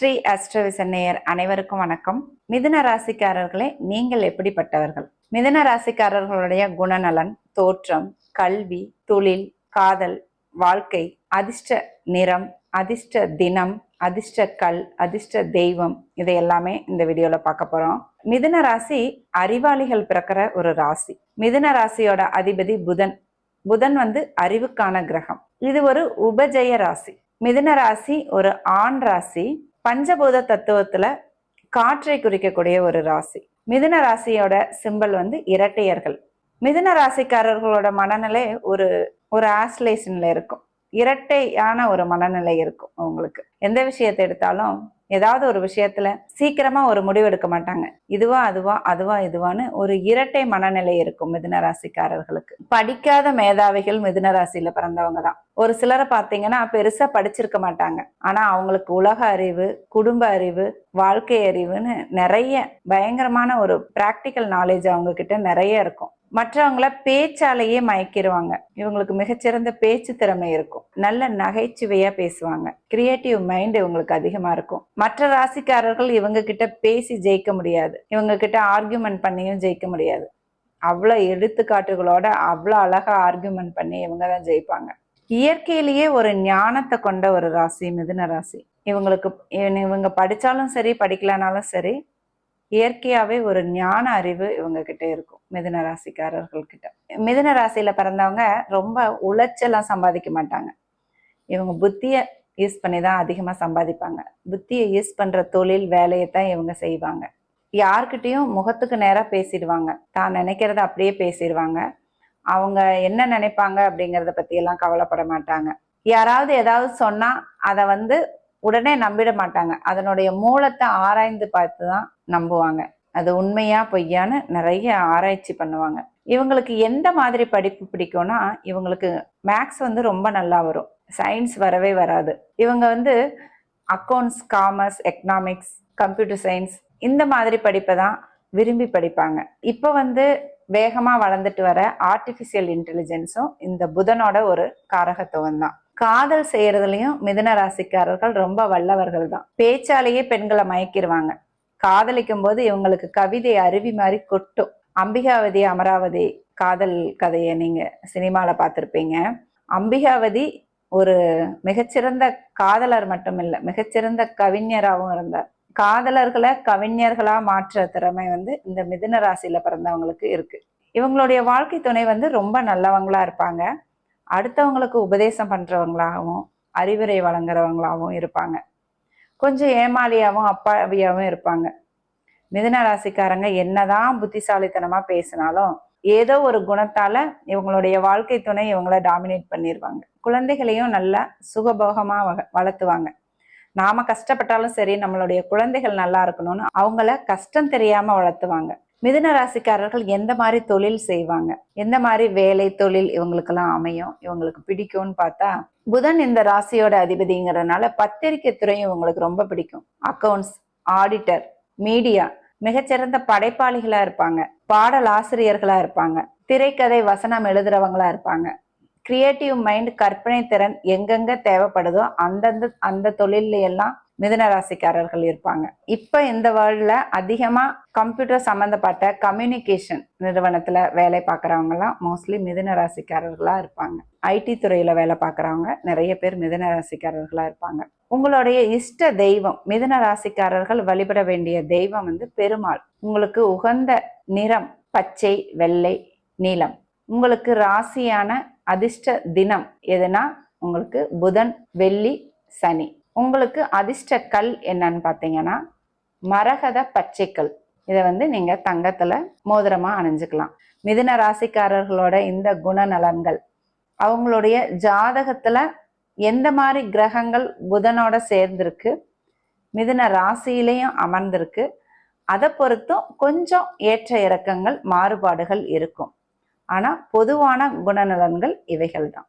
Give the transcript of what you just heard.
ஸ்ரீ அஸ்ட்ரவிசன்னையர் அனைவருக்கும் வணக்கம். மிதுன ராசிக்காரர்களே நீங்கள் எப்படிப்பட்டவர்கள்? மிதுன ராசிக்காரர்களுடைய குணநலன் தோற்றம் கல்வி தொழில் காதல் வாழ்க்கை அதிர்ஷ்ட நிறம் அதிர்ஷ்ட தினம் அதிர்ஷ்ட கல் அதிர்ஷ்ட தெய்வம் இதை எல்லாமே இந்த வீடியோல பார்க்க போறோம். மிதுன ராசி அறிவாளிகள் பிறக்கிற ஒரு ராசி. மிதுன ராசியோட அதிபதி புதன். புதன் வந்து அறிவுக்கான கிரகம். இது ஒரு உபஜய ராசி. மிதுன ராசி ஒரு ஆண் ராசி. பஞ்சபூத தத்துவத்துல காற்றை குறிக்கக்கூடிய ஒரு ராசி. மிதுன ராசியோட சிம்பல் வந்து இரட்டையர்கள். மிதுன ராசிக்காரர்களோட மனநிலை ஒரு ஒரு ஆஸ்லேஷன்ல இருக்கும். இரட்டையான ஒரு மனநிலை இருக்கும் அவங்களுக்கு. எந்த விஷயத்தை எடுத்தாலும் ஏதாவது ஒரு விஷயத்துல சீக்கிரமா ஒரு முடிவு எடுக்க மாட்டாங்க. இதுவா அதுவா அதுவா இதுவான்னு ஒரு இரட்டை மனநிலை இருக்கும் மிதுன ராசிக்காரர்களுக்கு. படிக்காத மேதாவிகள் மிதுன ராசியில பிறந்தவங்க தான். ஒரு சிலரை பார்த்தீங்கன்னா பெருசா படிச்சிருக்க மாட்டாங்க. ஆனா அவங்களுக்கு உலக அறிவு குடும்ப அறிவு வாழ்க்கை அறிவுன்னு நிறைய பயங்கரமான ஒரு பிராக்டிக்கல் நாலேஜ் அவங்க கிட்ட நிறைய இருக்கும். மற்றவங்கள பேச்சாலேயே மயக்கிடுவாங்க இவங்களுக்கு மிகச்சிறந்த பேச்சு திறமை இருக்கும். நல்ல நகைச்சுவையா பேசுவாங்க. கிரியேட்டிவ் மைண்ட் இவங்களுக்கு அதிகமா இருக்கும். மற்ற ராசிக்காரர்கள் இவங்க கிட்ட பேசி ஜெயிக்க முடியாது. இவங்க கிட்ட ஆர்கியூமெண்ட் பண்ணியும் ஜெயிக்க முடியாது. அவ்வளோ எடுத்துக்காட்டுகளோட அவ்வளோ அழகா ஆர்கியூமெண்ட் பண்ணி இவங்க தான் ஜெயிப்பாங்க. இயற்கையிலேயே ஒரு ஞானத்தை கொண்ட ஒரு ராசி மிதுன ராசி. இவங்களுக்கு இவங்க படிச்சாலும் சரி படிக்கலனாலும் சரி இயற்கையாகவே ஒரு ஞான அறிவு இவங்க கிட்ட இருக்கும் மிதுன ராசிக்காரர்கள் கிட்ட மிதுன ராசியில் பிறந்தவங்க ரொம்ப உளைச்சலாம் சம்பாதிக்க மாட்டாங்க. இவங்க புத்தியை யூஸ் பண்ணி தான் அதிகமாக சம்பாதிப்பாங்க. புத்தியை யூஸ் பண்ணுற தொழில் வேலையை தான் இவங்க செய்வாங்க. யார்கிட்டயும் முகத்துக்கு நேராக பேசிடுவாங்க. தான் நினைக்கிறத அப்படியே பேசிடுவாங்க. அவங்க என்ன நினைப்பாங்க அப்படிங்கிறத பற்றியெல்லாம் கவலைப்பட மாட்டாங்க. யாராவது ஏதாவது சொன்னால் அதை வந்து உடனே நம்பிட மாட்டாங்க. அதனுடைய மூலத்தை ஆராய்ந்து பார்த்து தான் நம்புவாங்க. அது உண்மையா பொய்யான்னு நிறைய ஆராய்ச்சி பண்ணுவாங்க. இவங்களுக்கு எந்த மாதிரி படிப்பு பிடிக்கும்னா இவங்களுக்கு மேக்ஸ் வந்து ரொம்ப நல்லா வரும். சயின்ஸ் வரவே வராது. இவங்க வந்து accounts commerce economics computer science இந்த மாதிரி படிப்பை தான் விரும்பி படிப்பாங்க. இப்போ வந்து வேகமாக வளர்ந்துட்டு வர ஆர்டிஃபிஷியல் இன்டெலிஜென்ஸும் இந்த புதனோட ஒரு காரகத்துவம் தான். காதல் செய்யறதுலயும் மிதுன ராசிக்காரர்கள் ரொம்ப வல்லவர்கள் தான். பேச்சாலேயே பெண்களை மயக்கிடுவாங்க காதலிக்கும் போது இவங்களுக்கு கவிதை அருவி மாதிரி கொட்டும். அம்பிகாவதி அமராவதி காதல் கதையை நீங்க சினிமால பார்த்துருப்பீங்க. அம்பிகாவதி ஒரு மிகச்சிறந்த காதலர் மட்டும் இல்லை மிகச்சிறந்த கவிஞராகவும் இருந்தார். காதலர்களை கவிஞர்களா மாற்ற திறமை வந்து இந்த மிதுன ராசியில பிறந்தவங்களுக்கு இருக்கு. இவங்களுடைய வாழ்க்கை துணை வந்து ரொம்ப நல்லவங்களா இருப்பாங்க. அடுத்தவங்களுக்கு உபதேசம் பண்றவங்களாகவும் அறிவுரை வழங்குறவங்களாகவும் இருப்பாங்க. கொஞ்சம் ஏமாளியாகவும் அப்பாவியாகவும் இருப்பாங்க. மிதுன ராசிக்காரங்க என்னதான் புத்திசாலித்தனமாக பேசினாலும் ஏதோ ஒரு குணத்தால இவங்களுடைய வாழ்க்கை துணை இவங்கள டாமினேட் பண்ணிடுவாங்க குழந்தைகளையும் நல்லா சுகபோகமாக வளர்த்துவாங்க. நாம கஷ்டப்பட்டாலும் சரி நம்மளுடைய குழந்தைகள் நல்லா இருக்கணும்னு அவங்கள கஷ்டம் தெரியாம வளர்த்துவாங்க. மிதுன ராசிக்காரர்கள் எந்த மாதிரி தொழில் செய்வாங்க? எந்த மாதிரி வேலை தொழில் இவங்களுக்கெல்லாம் அமையும்? இவங்களுக்கு பிடிக்கும்னு பார்த்தா புதன் இந்த ராசியோட அதிபதிங்கிறதுனால பத்திரிகை துறையும் இவங்களுக்கு ரொம்ப பிடிக்கும். அக்கௌண்ட்ஸ் ஆடிட்டர் மீடியா மிகச்சிறந்த படைப்பாளிகளா இருப்பாங்க. பாடல் ஆசிரியர்களா இருப்பாங்க. திரைக்கதை வசனம் எழுதுறவங்களா இருப்பாங்க. கிரியேட்டிவ் மைண்ட் கற்பனை திறன் எங்கெங்க தேவைப்படுதோ அந்தந்த அந்த தொழில எல்லாம் மிதுன ராசிக்காரர்கள் இருப்பாங்க. இப்ப இந்த வேர்ல்ட்ல அதிகமா கம்ப்யூட்டர் சம்பந்தப்பட்ட கம்யூனிகேஷன் நிறுவனத்துல வேலை பார்க்குறவங்க எல்லாம் மோஸ்ட்லி மிதுன ராசிக்காரர்களாக இருப்பாங்க. ஐடி துறையில வேலை பார்க்குறவங்க நிறைய பேர் மிதுன ராசிக்காரர்களாக இருப்பாங்க. உங்களுடைய இஷ்ட தெய்வம் மிதுன ராசிக்காரர்கள் வழிபட வேண்டிய தெய்வம் வந்து பெருமாள். உங்களுக்கு உகந்த நிறம் பச்சை வெள்ளை நீலம். உங்களுக்கு ராசியான அதிர்ஷ்ட தினம் எதுனா உங்களுக்கு புதன் வெள்ளி சனி. உங்களுக்கு அதிர்ஷ்ட கல் என்னன்னு பார்த்தீங்கன்னா மரகத பச்சைக்கல். இதை வந்து நீங்க தங்கத்துல மோதிரமா அணிஞ்சுக்கலாம். மிதுன ராசிக்காரர்களோட இந்த குணநலன்கள். அவங்களுடைய ஜாதகத்துல எந்த மாதிரி கிரகங்கள் புதனோட சேர்ந்திருக்கு மிதுன ராசியிலையும் அமர்ந்திருக்கு அதை பொறுத்தும் கொஞ்சம் ஏற்ற இறக்கங்கள் மாறுபாடுகள் இருக்கும். ஆனா பொதுவான குணநலன்கள் இவைகள் தான்